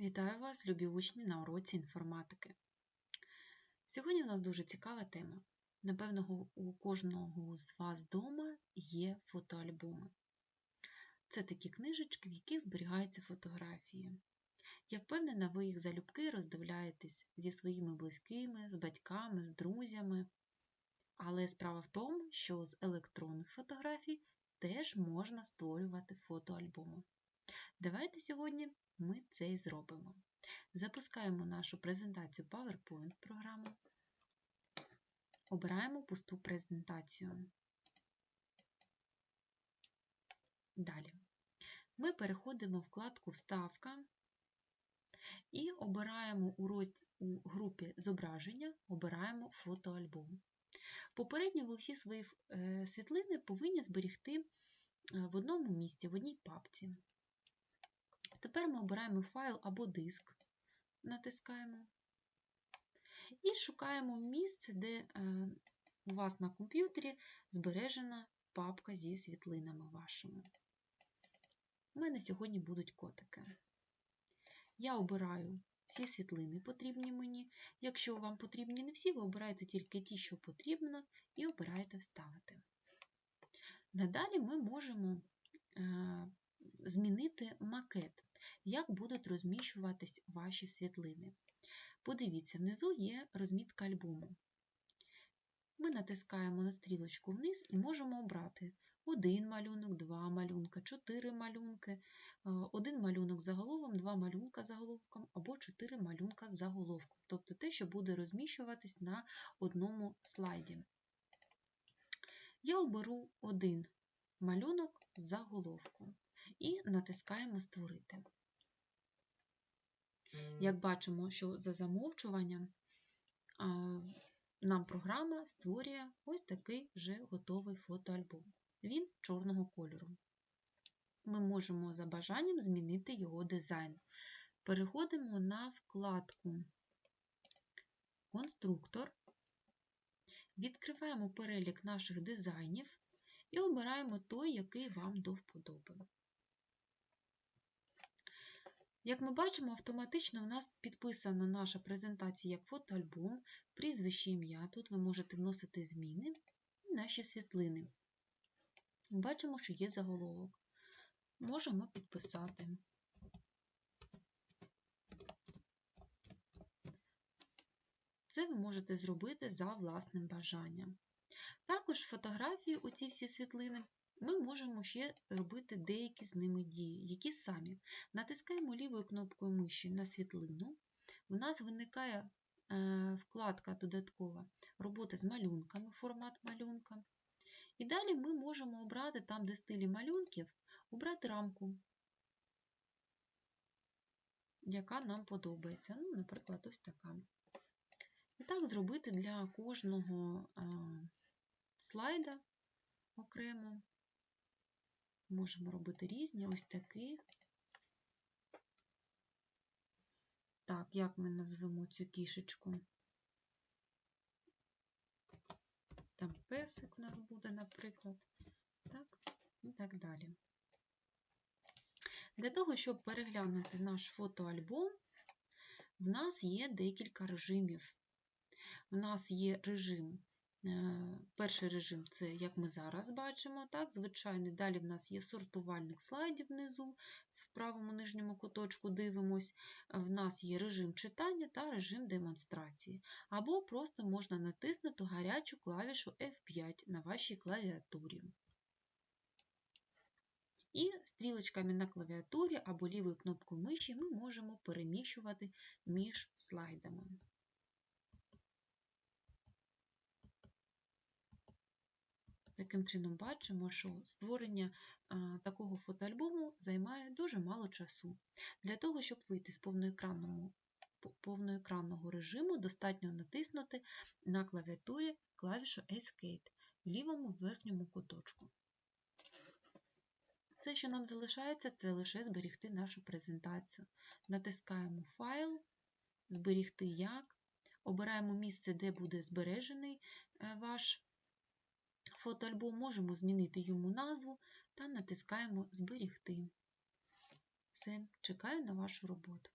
Вітаю вас, любі учні, на уроці інформатики. Сьогодні у нас дуже цікава тема. Напевно, у кожного з вас вдома є фотоальбоми. Це такі книжечки, в яких зберігаються фотографії. Я впевнена, ви їх залюбки роздивляєтесь зі своїми близькими, з батьками, з друзями. Але справа в тому, що з електронних фотографій теж можна створювати фотоальбоми. Давайте сьогодні ми це і зробимо. Запускаємо нашу презентацію PowerPoint програму. Обираємо пусту презентацію. Далі. Ми переходимо в вкладку Вставка і обираємо у, групі зображення, обираємо фотоальбом. Попередньо ви всі свої е, світлини повинні зберігти е, в одному місці, в одній папці. Тепер ми обираємо файл або диск, натискаємо і шукаємо місце, де е, у вас на комп'ютері збережена папка зі світлинами вашими. У мене сьогодні будуть котики. Я обираю всі світлини, потрібні мені. Якщо вам потрібні не всі, ви обираєте тільки ті, що потрібно, і обираєте Вставити. Надалі ми можемо е, змінити макет як будуть розміщуватись ваші світлини. Подивіться, внизу є розмітка альбому. Ми натискаємо на стрілочку вниз і можемо обрати один малюнок, два малюнка, чотири малюнки, е, один малюнок з заголовком, два малюнка заголовком або чотири малюнка заголовком, тобто те, що буде розміщуватись на одному слайді. Я оберу один малюнок з заголовку і натискаємо Створити. Як бачимо, що за замовчуванням нам програма створює ось такий вже готовий фотоальбом. Він чорного кольору. Ми можемо за бажанням змінити його дизайн. Переходимо на вкладку Конструктор, відкриваємо перелік наших дизайнів і обираємо той, який вам до вподоби. Як ми бачимо, автоматично в нас підписана наша презентація як фотоальбом, прізвище ім'я. Тут ви можете вносити зміни і наші світлини. Бачимо, що є заголовок. Можемо підписати. Це ви можете зробити за власним бажанням. Також фотографії у ці всі світлини ми можемо ще робити деякі з ними дії, які самі. Натискаємо лівою кнопкою миші на світлину. У нас виникає е, вкладка додаткова робота з малюнками, формат малюнка. І далі ми можемо обрати там, де стилі малюнків, обрати рамку, яка нам подобається. Ну, Наприклад, ось така. І так зробити для кожного слайда окремо. Можемо робити різні, ось такі. Так, як ми назвемо цю кішечку? Там песик у нас буде, наприклад, так, і так далі. Для того, щоб переглянути наш фотоальбом, в нас є декілька режимів. В нас є режим перший режим це, як ми зараз бачимо, так, звичайний. Далі в нас є сортувальник слайдів внизу, в правому нижньому куточку дивимось. В нас є режим читання та режим демонстрації. Або просто можна натиснути гарячу клавішу F5 на вашій клавіатурі. І стрілочками на клавіатурі або лівою кнопкою миші ми можемо переміщувати між слайдами. Таким чином, бачимо, що створення такого фотоальбому займає дуже мало часу. Для того, щоб вийти з повноекранного режиму, достатньо натиснути на клавіатурі клавішу Escape в лівому верхньому куточку. Все, що нам залишається, це лише зберігти нашу презентацію. Натискаємо Файл, Зберігти як, обираємо місце, де буде збережений е, ваш фотоальбом можемо змінити йому назву та натискаємо Зберігти. Все, чекаю на вашу роботу.